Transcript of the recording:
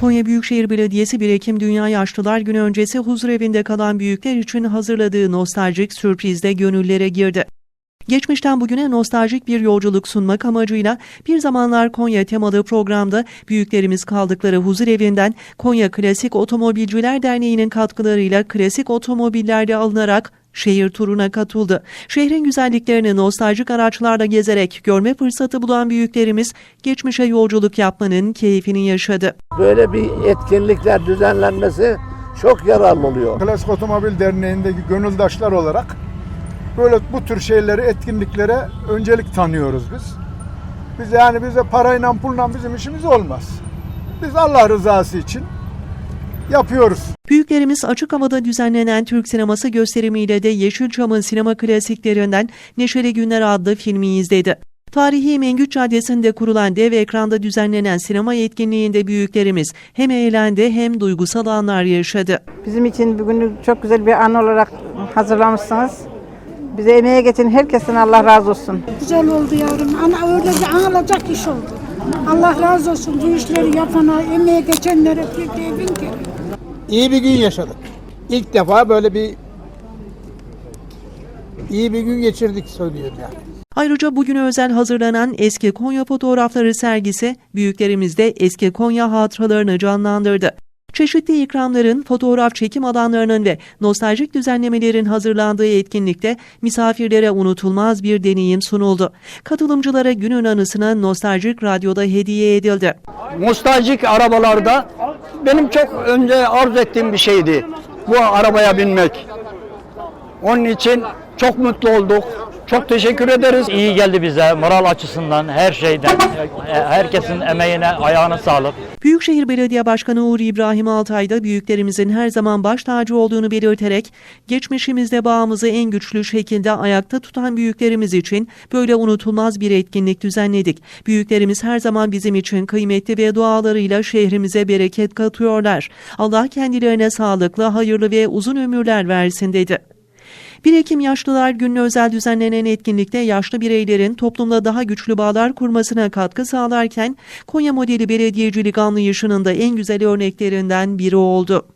Konya Büyükşehir Belediyesi 1 Ekim Dünya Yaşlılar Günü öncesi huzur evinde kalan büyükler için hazırladığı nostaljik sürprizde gönüllere girdi. Geçmişten bugüne nostaljik bir yolculuk sunmak amacıyla bir zamanlar Konya temalı programda büyüklerimiz kaldıkları huzur evinden Konya Klasik Otomobilciler Derneği'nin katkılarıyla klasik otomobillerde alınarak şehir turuna katıldı. Şehrin güzelliklerini nostaljik araçlarla gezerek görme fırsatı bulan büyüklerimiz geçmişe yolculuk yapmanın keyfini yaşadı. Böyle bir etkinlikler düzenlenmesi çok yararlı oluyor. Klasik Otomobil Derneği'ndeki gönüldaşlar olarak böyle bu tür şeyleri, etkinliklere öncelik tanıyoruz biz. Biz yani bize parayla pulla bizim işimiz olmaz. Biz Allah rızası için yapıyoruz. Büyüklerimiz açık havada düzenlenen Türk sineması gösterimiyle de Yeşilçam'ın sinema klasiklerinden Neşeli Günler adlı filmi izledi. Tarihi Mengüç Caddesi'nde kurulan dev ekranda düzenlenen sinema etkinliğinde büyüklerimiz hem eğlendi hem duygusal anlar yaşadı. Bizim için bugünü çok güzel bir an olarak hazırlamışsınız. Bize emeğe geçen herkesten Allah razı olsun. Güzel oldu yavrum. Ana öyle bir anılacak iş oldu. Allah razı olsun bu işleri yapana, emeğe geçenlere bin kere. iyi bir gün yaşadık. İlk defa böyle bir iyi bir gün geçirdik söylüyorum yani. Ayrıca bugüne özel hazırlanan eski Konya fotoğrafları sergisi büyüklerimizde eski Konya hatıralarını canlandırdı. Çeşitli ikramların, fotoğraf çekim alanlarının ve nostaljik düzenlemelerin hazırlandığı etkinlikte misafirlere unutulmaz bir deneyim sunuldu. Katılımcılara günün anısına nostaljik radyoda hediye edildi. nostaljik arabalarda benim çok önce arzu ettiğim bir şeydi. Bu arabaya binmek. Onun için çok mutlu olduk. Çok teşekkür ederiz. İyi geldi bize moral açısından her şeyden. Herkesin emeğine, ayağına sağlık. Büyükşehir Belediye Başkanı Uğur İbrahim Altay da büyüklerimizin her zaman baş tacı olduğunu belirterek geçmişimizde bağımızı en güçlü şekilde ayakta tutan büyüklerimiz için böyle unutulmaz bir etkinlik düzenledik. Büyüklerimiz her zaman bizim için kıymetli ve dualarıyla şehrimize bereket katıyorlar. Allah kendilerine sağlıklı, hayırlı ve uzun ömürler versin dedi. 1 Ekim Yaşlılar Günü'ne özel düzenlenen etkinlikte yaşlı bireylerin toplumla daha güçlü bağlar kurmasına katkı sağlarken Konya modeli belediyecilik anlayışının da en güzel örneklerinden biri oldu.